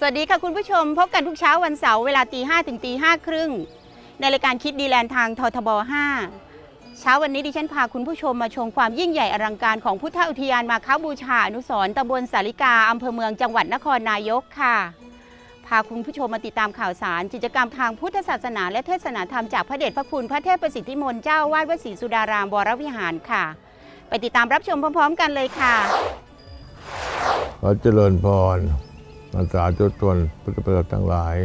สวัสดีค่ะคุณผู้ชม พบกันทุกเช้าวันเสาร์เวลาตีห้ถึงตีห้าครึ่งในรายการคิดดีแลนด์ทางททบ 5 เช้าวันนี้ดิฉันพาคุณผู้ชมมาชมความยิ่งใหญ่อลังการของพุทธอุทยานมาค้าบูชาอนุสร์ตำบลสาริกาอำเภอเมืองจังหวัดนครนายกค่ะ พาคุณผู้ชมมาติดตามข่าวสารกิจกรรมทางพุทธศาสนา และเทศนาธรรมจากพระเดชพระคุณพระเทพประสิทธิมนต์เจ้าวาดวัดศรีสุดารามวรวิหารค่ะ ไปติดตามรับชมพร้อม ๆ กันเลยค่ะขอเจริญพร อาสาทุกตนพุทธประสาทั้งหลาย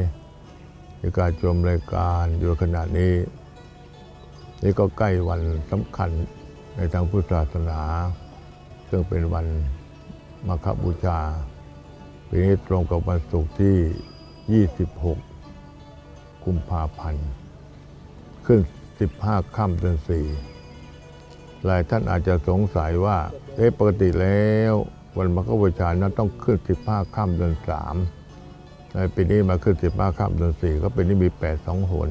ในการชมรายการอยู่ขณะนี้ นี่ก็ใกล้วันสำคัญในทางพุทธศาสนา ซึ่งเป็นวันมาคบูชาปีนี้ตรงกับวันศุกร์ที่ 26 กุมภาพันธ์ ขึ้น 15 ค่ำเดือน4หลายท่านอาจจะสงสัยว่า เอ๊ะปกติแล้ว วันมาฆบูชานั้นต้องขึ้น15ค่ำเดือน3ในปีนี้มาขึ้น15ค่ำเดือน4ก็เป็นนี้มี8 2หน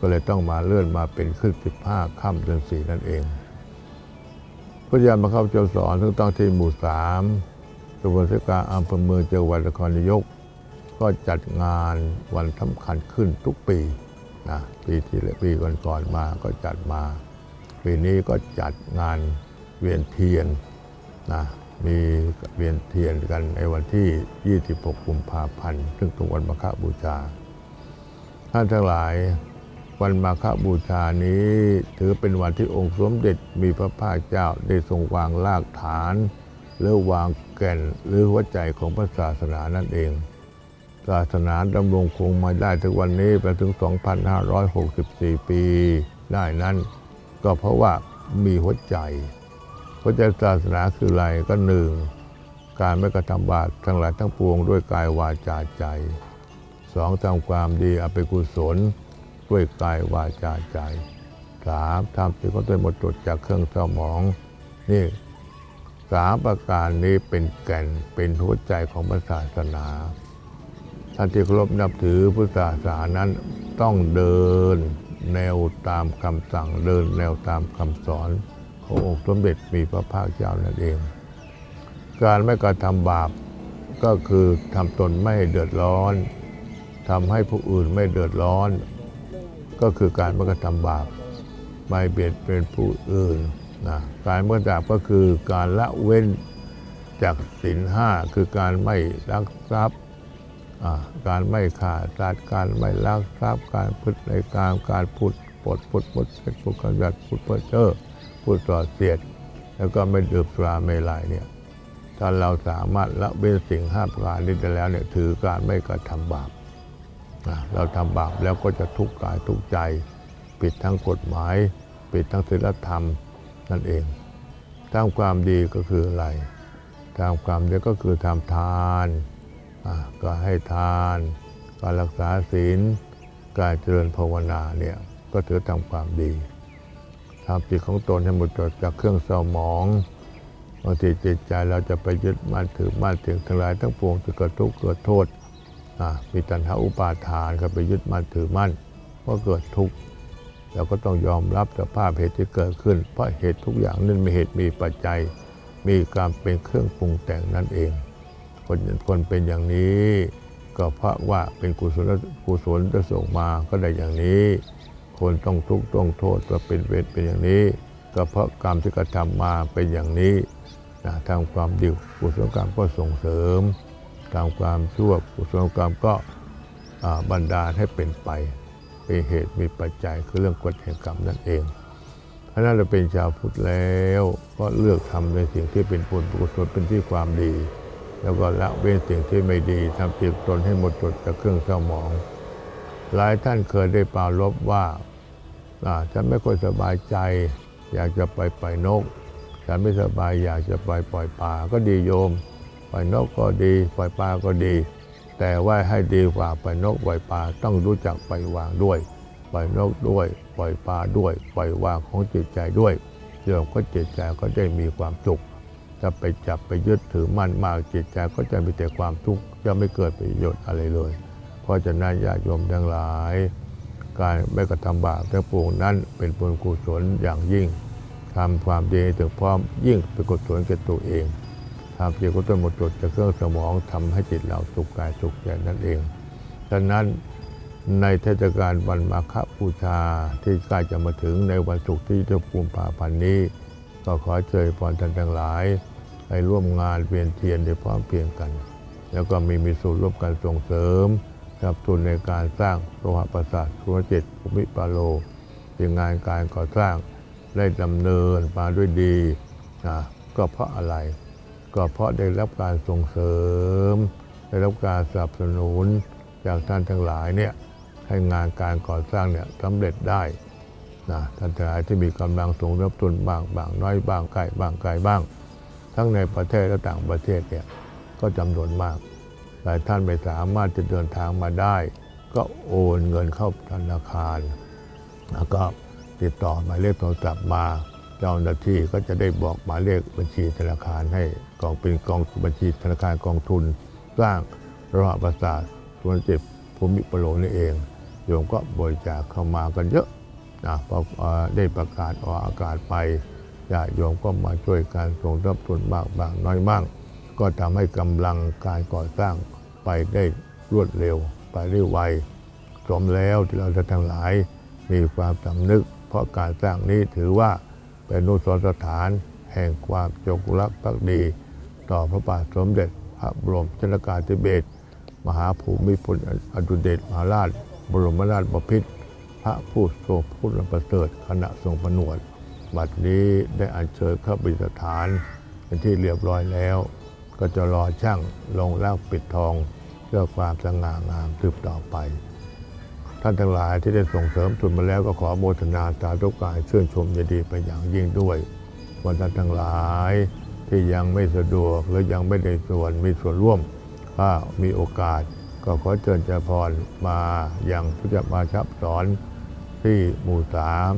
ก็เลยต้องมาเลื่อนมาเป็นขึ้น15ค่ำเดือน4นั่นเองพุทธยามาเข้าเจ้าสอนซึ่งตั้งที่หมู่3ตำบลสกาอำเภอเมืองจังหวัดนครนายก ก็จัดงานวันสำคัญขึ้นทุกปีนะปีที่แล้วปีก่อนๆมาก็จัดมา ปีนี้ก็จัดงานเวียนเทียนนะ มีเวียนเทียนกันในวันที่ 26 กุมภาพันธ์ ซึ่งตรงวันมาฆบูชา ท่านทั้งหลายวันมาฆบูชานี้ถือเป็นวันที่องค์สมเด็จมีพระภาคเจ้าได้ทรงวางรากฐาน หรือวางแก่นหรือหัวใจของพระศาสนานั่นเอง ศาสนาดำรงคงมาได้ถึงวันนี้ไปถึง 2,564 ปี ได้นั้น ก็เพราะว่ามีหัวใจ หัวใจศาสนาคืออะไรก็หนึ่งการไม่กระทำบาปทั้งหลายทั้งปวงด้วยกายวาจาใจสองทำความดีอภิกุศลด้วยกายวาจาใจสามทำจิตของตัวเองหมดจดจากเครื่องเศร้าหมอง นี่สามประการนี้เป็นแก่นเป็นหัวใจของพระศาสนาท่านที่เคารพนับถือพุทธศาสนานั้นต้องเดินแนวตามคำสั่งเดินแนวตามคำสอน ขององค์สมเด็จมีพระภาคเจ้านั่นเอง การไม่กระทำบาปก็คือทำตนไม่เดือดร้อนทำให้ผู้อื่นไม่เดือดร้อน ก็คือการไม่กระทำบาปไม่เบียดเป็นผู้อื่นนะการไม่กระทำบาปก็คือการละเว้นจากศีลห้าคือการไม่ลักทรัพย์การไม่ขาดสัตว์การไม่ลักทรัพย์การพูดในการการพูดปดพูดปดเพ็ดพูดกำจัดพูดเพ้อเจ้อ พูดต่อเสียด แล้วก็ไม่ดื่มสุราเมลัยเนี่ยถ้าเราสามารถละเว้นสิ่งห้าประการนี้ได้แล้วเนี่ยถือการไม่กระทำบาปเราทำบาปแล้วก็จะทุกข์กายทุกข์ใจผิดทั้งกฎหมายผิดทั้งศีลธรรมนั่นเองทำความดีก็คืออะไรทำความดีก็คือทำทานอ่าก็ให้ทาน การรักษาศีล การเจริญภาวนาเนี่ยก็ถือทำความดี ทำจิตของตนให้หมดจดจากเครื่องเศร้าหมองบางทีจิตใจเราจะไปยึดมั่นถือมั่นถึงทั้งหลายทั้งปวงจะเกิดทุกข์เกิดโทษมีตัณหาอุปาทานก็ไปยึดมั่นถือมั่นก็เกิดทุกข์เราก็ต้องยอมรับสภาพเหตุที่เกิดขึ้น เพราะเหตุทุกอย่างนั้นมีเหตุมีปัจจัย มีการเป็นเครื่องปรุงแต่งนั่นเอง คนคนเป็นอย่างนี้ ก็เพราะว่าเป็นกุศลกุศลจะส่งมาก็ได้อย่างนี้ คนต้องทุกข์ต้องโทษก็เป็นเวรเป็นอย่างนี้ ก็เพราะกรรมที่กระทำมาเป็นอย่างนี้นะทำความดีกุศลกรรมก็ส่งเสริมทำความชั่วกุศลกรรมก็บันดาลให้เป็นไปเป็นเหตุมีปัจจัยคือเรื่องกฎแห่งกรรมนั่นเองเพราะนั้นเราเป็นชาวพุทธแล้วก็เลือกทำในสิ่งที่เป็นบุญกุศลเป็นที่ความดี แล้วก็ละเว้นสิ่งที่ไม่ดีทำจิตตนให้หมดจดจากเครื่องเศร้าหมอง หลายท่านเคยได้ปรารบว่า ฉันไม่ค่อยสบายใจ อยากจะไปปล่อยนก ฉันไม่สบายอยากจะไปปล่อยปลาก็ดีโยม ปล่อยนกก็ดี ปล่อยปลาก็ดี แต่ว่าให้ดีกว่าปล่อยนกปล่อยปลาต้องรู้จักปล่อยวางด้วย ปล่อยนกด้วย ปล่อยปลาด้วย ปล่อยวางของจิตใจด้วยโยมก็จิตใจก็ได้มีความสุขจะไปจับไปยึดถือมั่นมากจิตใจก็จะมีแต่ความทุกข์จะไม่เกิดประโยชน์อะไรเลย เพราะฉะนั้นญาติโยมทั้งหลาย การไม่กระทำบาปทั้งปวงนั้นเป็นบุญกุศลอย่างยิ่งทำความดีถึงพร้อมยิ่งเป็นกุศลแก่ตัวเองทำเพียงกุศลหมดจดจากเครื่องสมองทำให้จิตเราสุขกายสุขใจนั่นเอง ฉะนั้นในเทศกาลวันมาฆบูชาที่ใกล้จะมาถึงในวันศุกร์ที่จะภูมิภาพันธ์นี้ ก็ขอเชิญพรท่านทั้งหลายให้ร่วมงานเวียนเทียนในพร้อมเพียงกัน แล้วก็มีมีส่วนร่วมกันส่งเสริม สนับสนุนในการสร้างโลหะประสาทธุรจิตภูมิปาโลที่งานการก่อสร้างได้ดำเนินมาด้วยดีนะก็เพราะอะไร ก็เพราะได้รับการส่งเสริม ได้รับการสนับสนุนจากท่านทั้งหลายเนี่ยให้งานการก่อสร้างเนี่ยสำเร็จได้นะท่านทั้งหลายที่มีกำลังส่งรับทุนบ้างบางน้อยบ้างใกล้บ้างไกลบ้าง ทั้งในประเทศและต่างประเทศเนี่ยก็จำนวนมาก หลายท่านไม่สามารถจะเดินทางมาได้ ก็โอนเงินเข้าธนาคาร แล้วก็ติดต่อหมายเลขโทรศัพท์มา เจ้าหน้าที่ก็จะได้บอกหมายเลขบัญชีธนาคารให้กองเป็นกองบัญชีธนาคารกองทุน สร้างระหว่างประสาทธุรกิจภูมิปโลนี่เองโยมก็บริจาคเข้ามากันเยอะนะพอได้ประกาศออกอากาศไปญาติโยมก็มาช่วยการส่งรับทุนมากบางน้อยมั่งก็ ก็ทำให้กำลังการก่อสร้างไปได้รวดเร็ว ไปได้ไวสมแล้วที่เราจะทั้งหลายมีความสำนึก เพราะการสร้างนี้ถือว่าเป็นนุสรสถานแห่งความจงรักภักดี ต่อพระบาทสมเด็จพระบรมชนกาธิเบศรมหาภูมิพลอดุลเดชมหาราช บรมราชบพิตรพระผู้ทรงพุทธประเสริฐขณะทรงผนวดบัดนี้ได้อัญเชิญเข้าประดิษฐานเป็นที่เรียบร้อยแล้ว ก็จะรอช่างลงแล้วปิดทองเพื่อความสง่างามสืบต่อไป ท่านทั้งหลายที่ได้ส่งเสริมทุนมาแล้วก็ขอโมทนาสาธุการชื่นชมยินดีไปอย่างยิ่งด้วยวันท่านทั้งหลายที่ยังไม่สะดวกหรือยังไม่ได้ส่วนมีส่วนร่วมถ้ามีโอกาส ก็ขอเชิญเจริญพรมาอย่างพุทธมาชับสอนที่หมู่สาม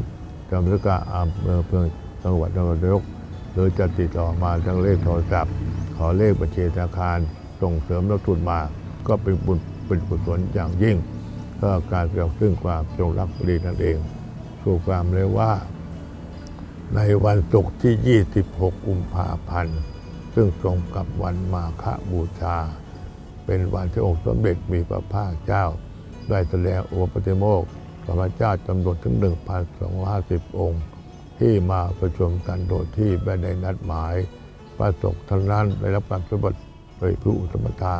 จังหวัดกาอำเภอเพืองจังหวัดนครนายก หรือจะติดต่อมาทางเลขโทรศัพท์ ขอเลขบัญชีธนาคารส่งเสริมรับทุนมา ก็เป็นบุญเป็นกุศลอย่างยิ่งเพื่อการเกี่ยวซึ่งความจงรักภักดีนั่นเองสู่ความเลยว่า ในวันศุกร์ที่ 26 กุมภาพันธ์ ซึ่งตรงกับวันมาฆบูชา เป็นวันที่องค์สมเด็จมีพระภาคเจ้า ได้แสดงโอปฏิโมกข์พระเจ้าจำนวนถึง 1,250 องค์ ที่มาประชุมกันโดยที่ไม่ได้นัดหมายพระสงฆ์ทั้งนั้นได้รับการสมบัติโดยพระอุตมตา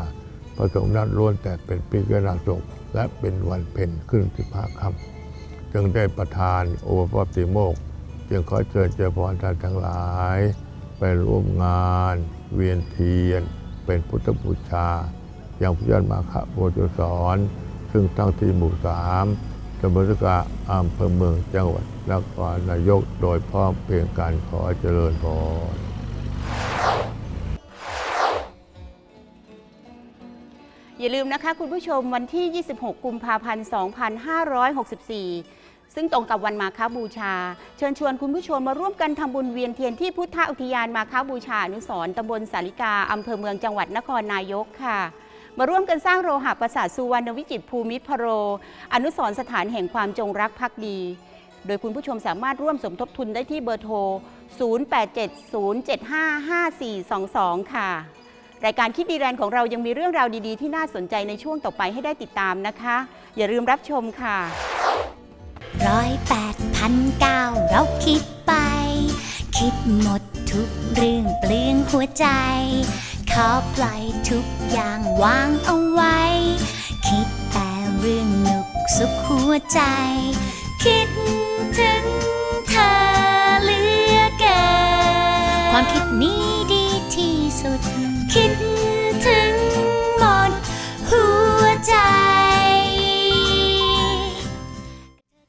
พระสงฆ์นั้นล้วนแต่เป็นปีกนาสงฆ์และเป็นวันเพ็ญขึ้นสิบห้าค่ำจึงได้ประทานโอปติโมก จึงขอเชิญเจ้าพรท่านทั้งหลาย ไปร่วมงาน เวียนเทียน เป็นพุทธบูชา อย่างพุทธมาฆโพธิสอน ซึ่งตั้งที่หมู่สาม ตำบลสกาอำเภอเมืองจังหวัดนครนายกโดยพร้อมเพียงกันขอเจริญพรอย่าลืมนะคะคุณผู้ชมวันที่ 26 กุมภาพันธ์ 2564 ซึ่งตรงกับวันมาคาบูชา เชิญชวนคุณผู้ชมมาร่วมกันทำบุญเวียนเทียนที่พุทธอุทยานมาคาบูชาอนุสรตำบลสาริกาอำเภอเมืองจังหวัดนครนายกค่ะ มาร่วมกันสร้างโลหะประสาทสุวรรณวิจิตภูมิพโร อนุสรสถานแห่งความจงรักภักดี โดยคุณผู้ชมสามารถร่วมสมทบทุนได้ที่เบอร์โทร 0870755422 ค่ะ รายการคิดดีแรนของเรายังมีเรื่องราวดีๆ ที่น่าสนใจในช่วงต่อไปให้ได้ติดตามนะคะ อย่าลืมรับชมค่ะร้อยแปดพันเก้าเราคิดไป คิดหมดทุกเรื่องเปลืองหัวใจ ขอปล่อยทุกอย่างวางเอาไว้ คิดแต่เรื่องหนุกสุขหัวใจ คิดถึงเธอเหลือเกินความคิดนี้